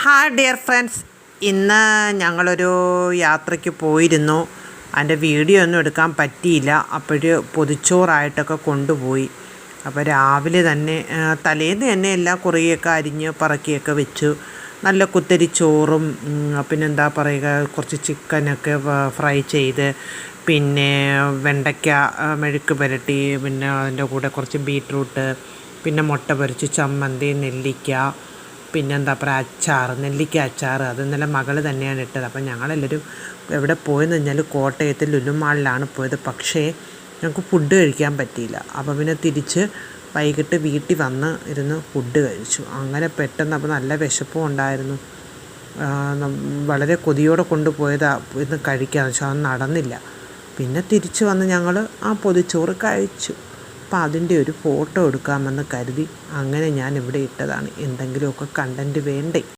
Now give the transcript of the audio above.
Hi dear friends ഇന്ന് ഞങ്ങളൊരു യാത്രയ്ക്ക് പോയിരുന്നു. അതിന്റെ വീഡിയോ ഒന്നും എടുക്കാൻ പറ്റിയില്ല. അപ്പോഴ് പൊതിച്ചോറായിട്ടൊക്കെ കൊണ്ടുപോയി. അപ്പോൾ രാവിലെ തന്നെ തലേന്ന് തന്നെ എല്ലാം കുറേയൊക്കെ അരിഞ്ഞ് പറക്കിയൊക്കെ വെച്ചു. നല്ല കുത്തരി ചോറും പിന്നെന്താ പറയുക കുറച്ച് ചിക്കനൊക്കെ ഫ്രൈ ചെയ്ത് പിന്നെ വെണ്ടയ്ക്ക മെഴുക്ക് പുരട്ടി പിന്നെ അതിന്റെ കൂടെ കുറച്ച് ബീട്രൂട്ട് പിന്നെ മുട്ട പൊരിച്ച് ചമ്മന്തി നെല്ലിക്ക പിന്നെന്താ പറയുക അച്ചാർ നെല്ലിക്ക അച്ചാർ അത് ഇന്നലെ മകൾ തന്നെയാണ് ഇട്ടത്. അപ്പം ഞങ്ങളെല്ലാവരും എവിടെ പോയെന്ന് കഴിഞ്ഞാൽ കോട്ടയത്ത് ലുലുമാളിലാണ് പോയത്. പക്ഷേ ഞങ്ങൾക്ക് ഫുഡ് കഴിക്കാൻ പറ്റിയില്ല. അപ്പോൾ പിന്നെ തിരിച്ച് വൈകിട്ട് വീട്ടിൽ വന്ന് ഇരുന്ന് ഫുഡ് കഴിച്ചു. അങ്ങനെ പെട്ടെന്ന് അപ്പോൾ നല്ല വിശപ്പും ഉണ്ടായിരുന്നു. വളരെ കൊതിയോടെ കൊണ്ടുപോയത് ഇന്ന് കഴിക്കാന്ന് വെച്ചാൽ അത് നടന്നില്ല. പിന്നെ തിരിച്ച് വന്ന് ഞങ്ങൾ ആ പൊതിച്ചോറ് കഴിച്ചു. അപ്പം അതിന്റെ ഒരു ഫോട്ടോ എടുക്കാമെന്ന് കരുതി അങ്ങനെ ഞാൻ ഇവിടെ ഇട്ടതാണ്. എന്തെങ്കിലുമൊക്കെ കണ്ടന്റ് വേണ്ടേ?